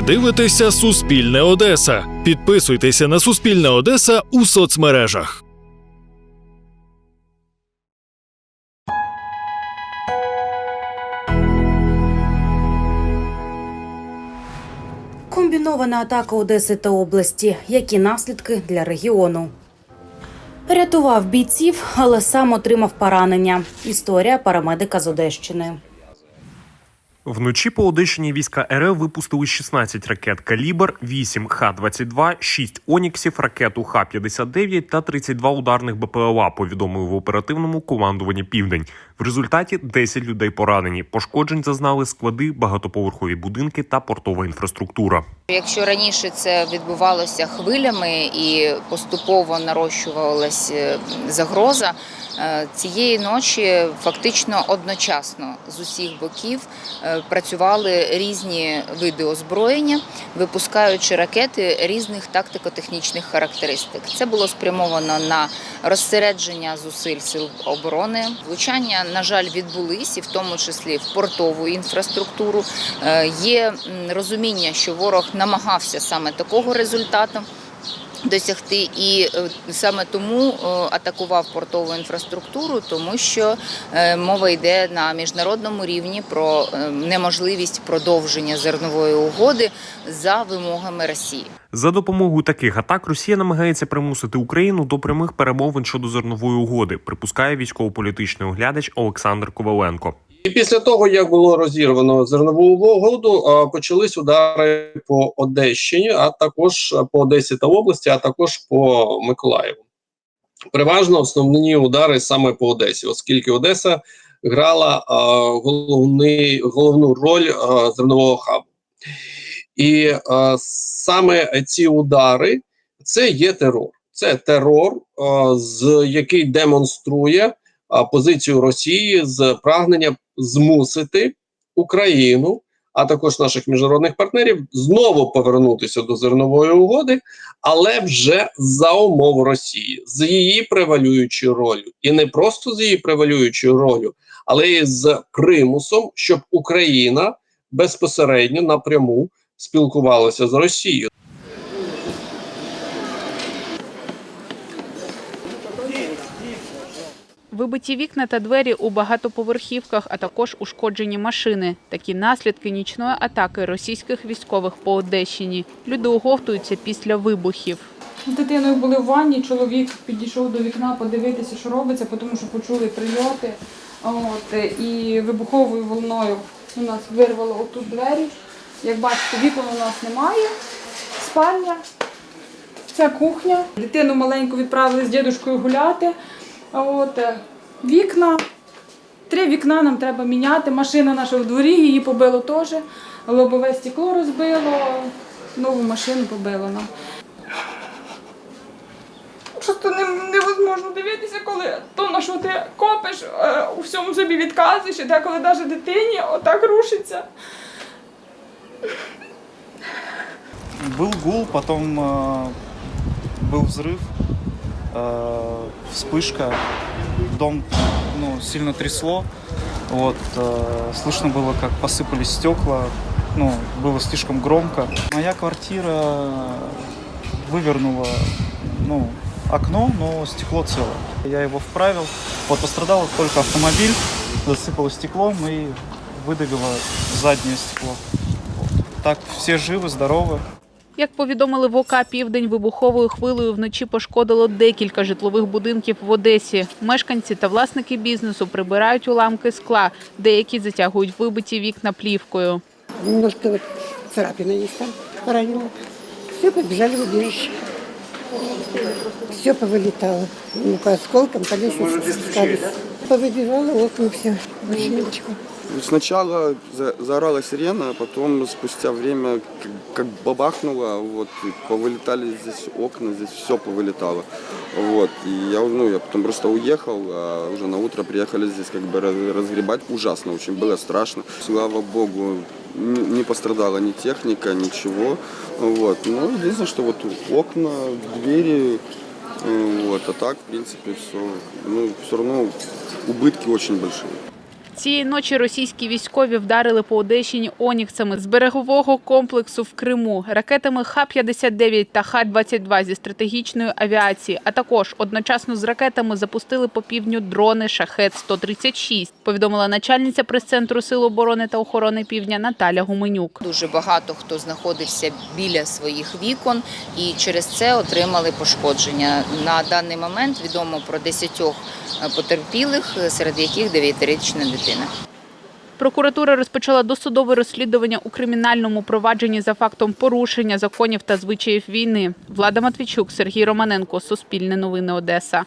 Ви дивитеся Суспільне Одеса. Підписуйтеся на Суспільне Одеса у соцмережах. Комбінована атака Одеси та області. Які наслідки для регіону? Рятував бійців, але сам отримав поранення. Історія парамедика з Одещини. Вночі по Одещині війська РФ випустили 16 ракет «Калібр», 8 Х-22, 6 «Оніксів», ракету Х-59 та 32 ударних БПЛА, повідомили в оперативному командуванні «Південь». В результаті 10 людей поранені. Пошкоджень зазнали склади, багатоповерхові будинки та портова інфраструктура. Якщо раніше це відбувалося хвилями і поступово нарощувалася е, загроза, е, цієї ночі фактично одночасно з усіх боків е, працювали різні види озброєння, випускаючи ракети різних тактико-технічних характеристик. Це було спрямовано на розсередження зусиль сил оборони. Влучання, на жаль, відбулись, і в тому числі в портову інфраструктуру. Е, Є розуміння, що ворог намагався саме такого результату. Досягти і е, саме тому е, атакував портову інфраструктуру, тому що мова йде на міжнародному рівні про неможливість продовження зернової угоди за вимогами Росії. За допомогою таких атак Росія намагається примусити Україну до прямих перемовин щодо зернової угоди, припускає військово-політичний оглядач Олександр Коваленко. І після того, як було розірвано зернову угоду, почались удари по Одещині, а також по Одесі та області, а також по Миколаєву. Переважно основні удари саме по Одесі, оскільки Одеса грала головний, головну роль зернового хабу. І а, саме ці удари це є терор. Це терор, а, з який демонструє а, позицію Росії з прагнення змусити Україну, а також наших міжнародних партнерів знову повернутися до зернової угоди, але вже за умов Росії, з її превалюючою ролью, і не просто з її превалюючою ролью, але й з примусом, щоб Україна безпосередньо напряму спілкувалася з Росією. Вибиті вікна та двері у багатоповерхівках, а також ушкоджені машини. Такі наслідки нічної атаки російських військових по Одещині. Люди оговтуються після вибухів. З дитиною були в ванні, чоловік підійшов до вікна подивитися, що робиться, тому що почули прильоти. От, і вибуховою волною у нас вирвало отут двері. Як бачите, вікон у нас немає, спальня, це кухня. Дитину маленьку відправили з дідушкою гуляти. От, е, вікна. Три вікна нам треба міняти. Машина наша в дворі, її побило теж. Лобове стекло розбило, нову машину побило нам. Просто не, невозможно дивитися, коли то, на що ти копиш, е, у всьому собі відказуєш, і деколи навіть дитині отак рушиться. Был гул, потом э, был взрыв, э, вспышка, дом ну, сильно трясло. Вот, э, слышно было, как посыпались стекла, ну, было слишком громко. Моя квартира вывернула ну, окно, но стекло целое. Я его вправил. Вот пострадал только автомобиль, засыпало стеклом и выдавило заднее стекло. Вот. Так все живы, здоровы. Як повідомили в ОК Південь, вибуховою хвилею вночі пошкодило декілька житлових будинків в Одесі. Мешканці та власники бізнесу прибирають уламки скла, деякі затягують вибиті вікна плівкою. Немножко вот царапина есть там, поранила. Все, побежали в убежище. Все повылетало. Ну, по осколкам, по лестнице спускались. Повыбивало окна, все, ничего. Сначала за- заорала сирена, а потом спустя время как, как бабахнуло, вот, и повылетали здесь окна, здесь все повылетало. Вот, и я, ну, я потом просто уехал, а уже на утро приехали здесь как бы раз- разгребать. Ужасно очень, было страшно. Слава богу, не, пострадала ни техника, ничего. Вот, ну, единственное, что вот окна, двери, вот, а так, в принципе, все, ну, все равно убытки очень большие. Цієї ночі російські військові вдарили по Одещині оніксами з берегового комплексу в Криму, ракетами Х-59 та Х-22 зі стратегічної авіації, а також одночасно з ракетами запустили по півдню дрони Шахет-136, повідомила начальниця прес-центру Сил оборони та охорони півдня Наталя Гуменюк. Дуже багато хто знаходився біля своїх вікон і через це отримали пошкодження. На даний момент відомо про 10 потерпілих, серед яких 9-річна дитина. Прокуратура розпочала досудове розслідування у кримінальному провадженні за фактом порушення законів та звичаїв війни. Влада Матвійчук, Сергій Романенко, Суспільне новини Одеса.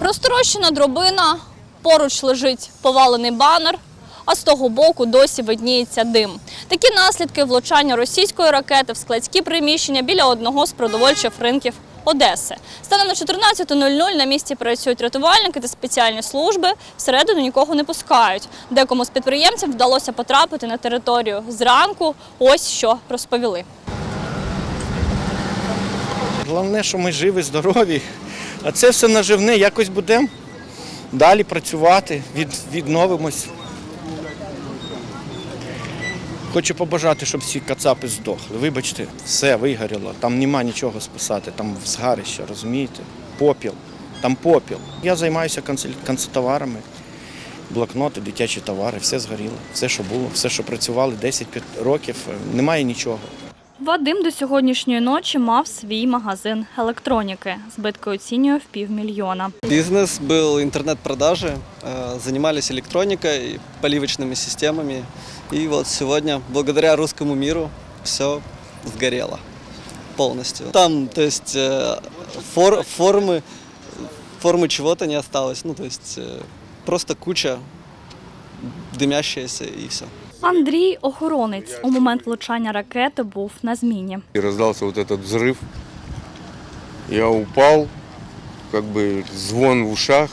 Розтрощена дробина, поруч лежить повалений банер, а з того боку досі видніється дим. Такі наслідки влучання російської ракети в складські приміщення біля одного з продовольчих ринків Одеси. Станом на 14.00 на місці працюють рятувальники та спеціальні служби. Всередину нікого не пускають. Декому з підприємців вдалося потрапити на територію зранку. Ось що розповіли. Головне, що ми живі, здорові. А це все наживне, якось будемо далі працювати, від, відновимось. Хочу побажати, щоб всі кацапи здохли. Вибачте, все вигоріло, там нема нічого спасати, там згарище, розумієте? Попіл, там попіл. Я займаюся канцель- канцтоварами, блокноти, дитячі товари, все згоріло, все, що було, все, що працювали 10 років, немає нічого. Вадим до сьогоднішньої ночі мав свій магазин електроніки. Збитки оцінює в півмільйона. Бизнес был интернет-продажи, э, занимались электроникой, поливочными системами. И вот сегодня, благодаря русскому миру, все сгорело полностью. Там, то есть, э, фор- формы, формы чего-то не осталось. Ну, то есть, э, просто куча дымящаяся и все. Андрій охоронець у момент влучання ракети був на зміні. И раздался вот этот взрыв. Я упал, как бы звон в ушах.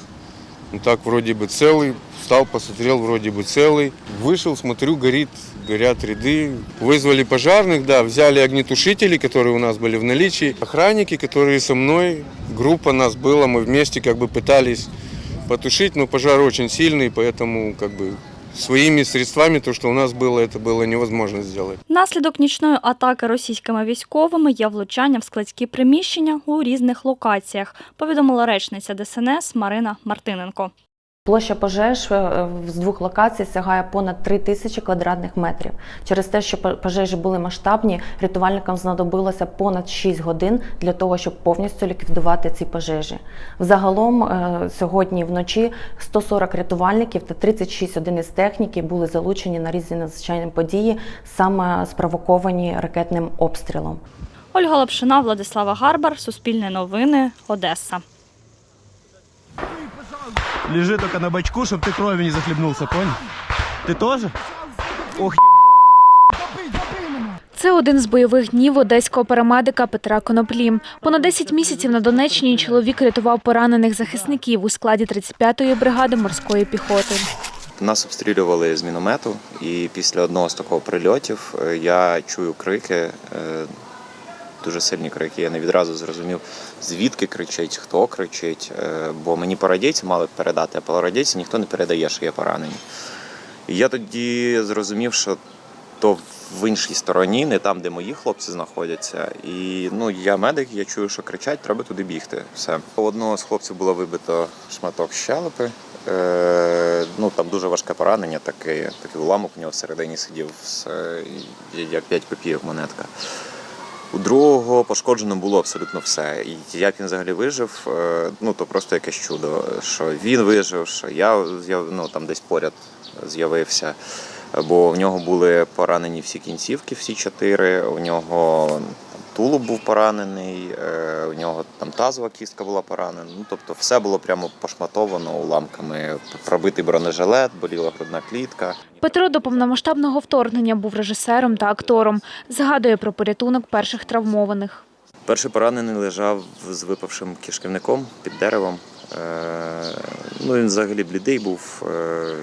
Ну, так вроде бы целый. Встал, посмотрел, вроде бы целый. Вышел, смотрю, горит, горят ряды. Вызвали пожарных, да, взяли огнетушители, которые у нас были в наличии. Охранники, которые со мной, группа нас была, мы вместе как бы пытались потушить, но пожар очень сильный, поэтому как бы своими средствами, то, что у нас было, это было невозможно сделать. Наслідок нічної атаки російськими військовими є влучання в складські приміщення у різних локаціях, повідомила речниця ДСНС Марина Мартиненко. Площа пожеж е, з двох локацій сягає понад 3 тисячі квадратних метрів. Через те, що по- пожежі були масштабні, рятувальникам знадобилося понад 6 годин для того, щоб повністю ліквідувати ці пожежі. Взагалом е, сьогодні вночі 140 рятувальників та 36 одиниць техніки були залучені на різні надзвичайні події, саме спровоковані ракетним обстрілом. Ольга Лапшина, Владислава Гарбар, Суспільне новини, Одеса. Лежи только на бочку, чтобы ты крови не захлебнулся, понял? Ты тоже? Ох, Це один з бойових днів одеського парамедика Петра Коноплі. Понад 10 місяців на Донеччині чоловік рятував поранених захисників у складі 35-ї бригади морської піхоти. Нас обстрілювали з міномету, і після одного з такого прильотів е, я чую крики, е, дуже сильні крики. Я не відразу зрозумів, звідки кричить, хто кричить. е, Бо мені по радійці мали передати, а по радійці ніхто не передає, що є поранені. І я тоді зрозумів, що то в іншій стороні, не там, де мої хлопці знаходяться. І ну я медик, я чую, що кричать, треба туди бігти. Все. У одного з хлопців було вибито шматок щелепи. Е, ну там дуже важке поранення, такий, такий уламок у нього всередині сидів як 5 копійок монетка. У другого пошкоджено було абсолютно все. І як він взагалі вижив, е, ну то просто якесь чудо, що він вижив, що я ну, там десь поряд з'явився. Бо в нього були поранені всі кінцівки, всі чотири. У нього тулуб був поранений, е, у нього там тазова кістка була поранена. Ну тобто, все було прямо пошматовано уламками. Пробитий бронежилет, боліла грудна клітка. Петро до повномасштабного вторгнення був режисером та актором. Згадує про порятунок перших травмованих. Перший поранений лежав з випавшим кишківником під деревом. Е, Ну, він взагалі блідий був, е,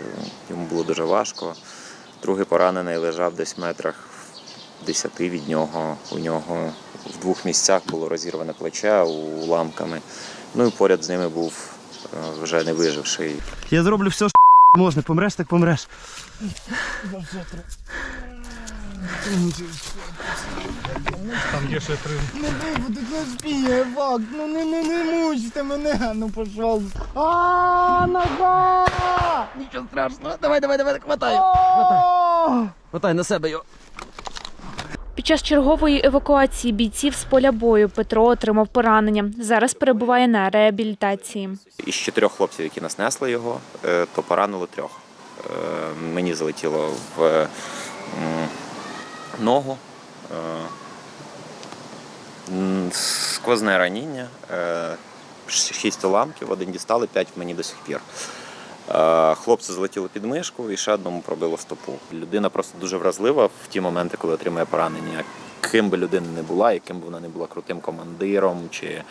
йому було дуже важко. Другий поранений лежав десь в метрах 10 від нього. У нього в двох місцях було розірване плече уламками. Ну і поряд з ними був е, вже не виживший. Я зроблю все, що можна, помреш, так помреш. Там є ще три. Не випадуть, не спіє, фак, ну не, не, не мучте мене, ну пожалуйста. А, нога! Нічого страшного, давай, давай, давай, хватай. Хватай. Хватай на себе його. Під час чергової евакуації бійців з поля бою Петро отримав поранення. Зараз перебуває на реабілітації. Із чотирьох хлопців, які нас несли його, е, то поранило трьох. Е, Мені залетіло в ногу. е, Сквозне раніння, шість уламків, один дістали, п'ять мені до сих пір. Е, Хлопцю залетіло під мишку і ще одному пробило стопу. Людина просто дуже вразлива в ті моменти, коли отримує поранення. Ким би людина не була, яким би вона не була крутим командиром чи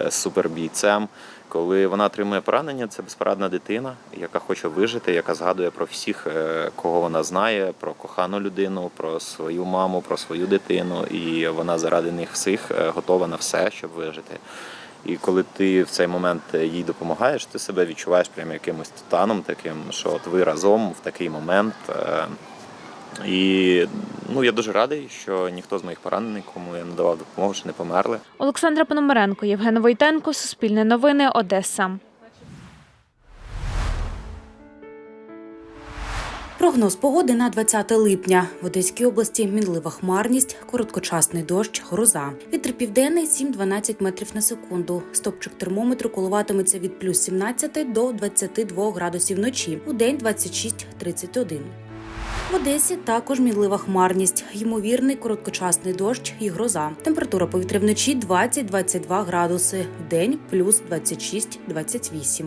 е, супербійцем. Коли вона отримує поранення, це безпорадна дитина, яка хоче вижити, яка згадує про всіх, е, кого вона знає, про кохану людину, про свою маму, про свою дитину, і вона заради них всіх готова на все, щоб вижити. І коли ти в цей момент їй допомагаєш, ти себе відчуваєш прям якимось титаном, таким, що от ви разом в такий момент. е, І ну я дуже радий, що ніхто з моїх поранених, кому я надавав допомогу, що не померли. Олександра Пономаренко, Євген Войтенко, Суспільне новини, Одеса. Прогноз погоди на 20 липня. В Одеській області мінлива хмарність, короткочасний дощ, гроза. Вітер південний 7-12 метрів на секунду. Стопчик термометру коливатиметься від плюс 17 до 22 градусів вночі. У день 26-31. В Одесі також мінлива хмарність, ймовірний короткочасний дощ і гроза. Температура повітря вночі 20-22 градуси, в день плюс 26-28.